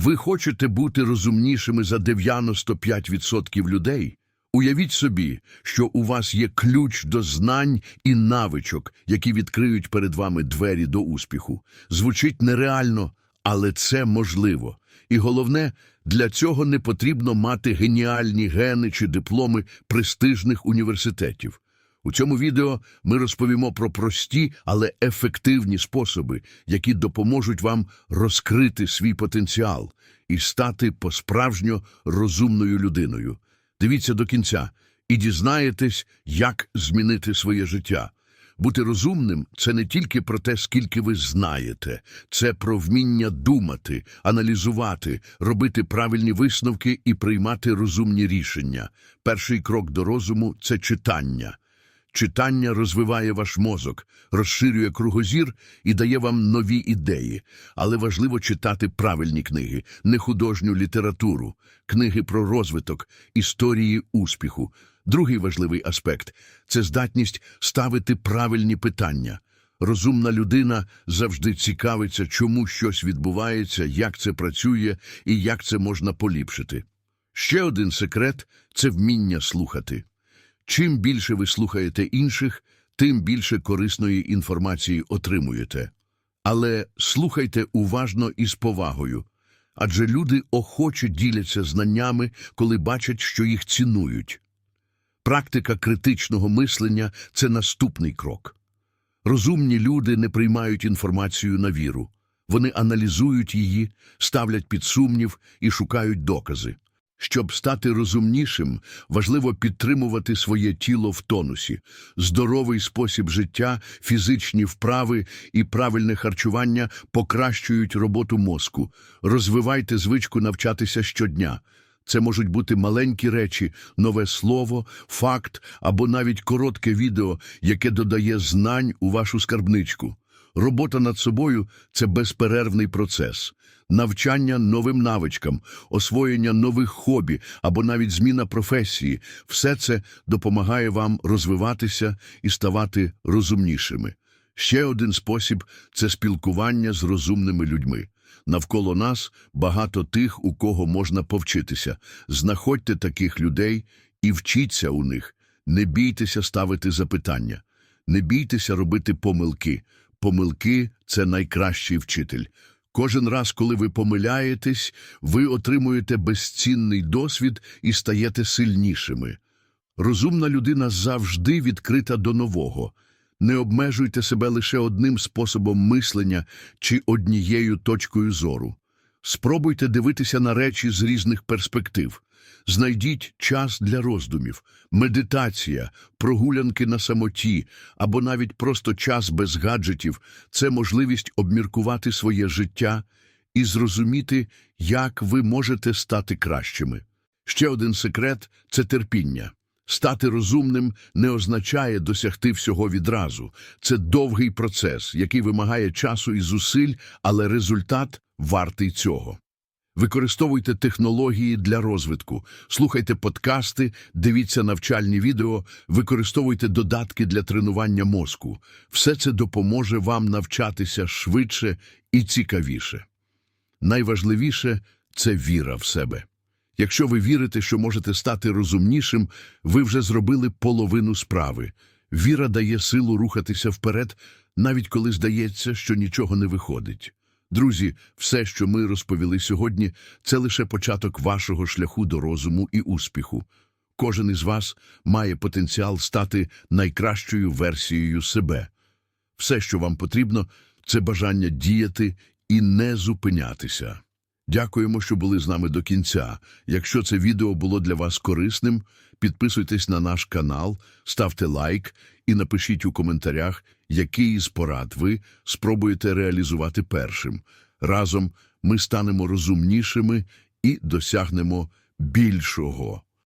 Ви хочете бути розумнішими за 95% людей? Уявіть собі, що у вас є ключ до знань і навичок, які відкриють перед вами двері до успіху. Звучить нереально, але це можливо. І головне, для цього не потрібно мати геніальні гени чи дипломи престижних університетів. У цьому відео ми розповімо про прості, але ефективні способи, які допоможуть вам розкрити свій потенціал і стати по-справжньо розумною людиною. Дивіться до кінця і дізнаєтесь, як змінити своє життя. Бути розумним це не тільки про те, скільки ви знаєте, це про вміння думати, аналізувати, робити правильні висновки і приймати розумні рішення. Перший крок до розуму це читання. Читання розвиває ваш мозок, розширює кругозір і дає вам нові ідеї. Але важливо читати правильні книги, не художню літературу, книги про розвиток, історії успіху. Другий важливий аспект це здатність ставити правильні питання. Розумна людина завжди цікавиться, чому щось відбувається, як це працює і як це можна поліпшити. Ще один секрет це вміння слухати. Чим більше ви слухаєте інших, тим більше корисної інформації отримуєте. Але слухайте уважно і з повагою, адже люди охоче діляться знаннями, коли бачать, що їх цінують. Практика критичного мислення – це наступний крок. Розумні люди не приймають інформацію на віру. Вони аналізують її, ставлять під сумнів і шукають докази. Щоб стати розумнішим, важливо підтримувати своє тіло в тонусі. Здоровий спосіб життя, фізичні вправи і правильне харчування покращують роботу мозку. Розвивайте звичку навчатися щодня. Це можуть бути маленькі речі, нове слово, факт або навіть коротке відео, яке додає знань у вашу скарбничку. Робота над собою це безперервний процес. Навчання новим навичкам, освоєння нових хобі або навіть зміна професії все це допомагає вам розвиватися і ставати розумнішими. Ще один спосіб це спілкування з розумними людьми. Навколо нас багато тих, у кого можна повчитися. Знаходьте таких людей і вчіться у них. Не бійтеся ставити запитання, не бійтеся робити помилки. Помилки це найкращий вчитель. Кожен раз, коли ви помиляєтесь, ви отримуєте безцінний досвід і стаєте сильнішими. Розумна людина завжди відкрита до нового. Не обмежуйте себе лише одним способом мислення чи однією точкою зору. Спробуйте дивитися на речі з різних перспектив. Знайдіть час для роздумів, медитація, прогулянки на самоті або навіть просто час без гаджетів – це можливість обміркувати своє життя і зрозуміти, як ви можете стати кращими. Ще один секрет – це терпіння. Стати розумним не означає досягти всього відразу. Це довгий процес, який вимагає часу і зусиль, але результат вартий цього. Використовуйте технології для розвитку, слухайте подкасти, дивіться навчальні відео, використовуйте додатки для тренування мозку. Все це допоможе вам навчатися швидше і цікавіше. Найважливіше – це віра в себе. Якщо ви вірите, що можете стати розумнішим, ви вже зробили половину справи. Віра дає силу рухатися вперед, навіть коли здається, що нічого не виходить. Друзі, все, що ми розповіли сьогодні, це лише початок вашого шляху до розуму і успіху. Кожен із вас має потенціал стати найкращою версією себе. Все, що вам потрібно, це бажання діяти і не зупинятися. Дякуємо, що були з нами до кінця. Якщо це відео було для вас корисним, підписуйтесь на наш канал, ставте лайк і напишіть у коментарях, який із порад ви спробуєте реалізувати першим. Разом ми станемо розумнішими і досягнемо більшого.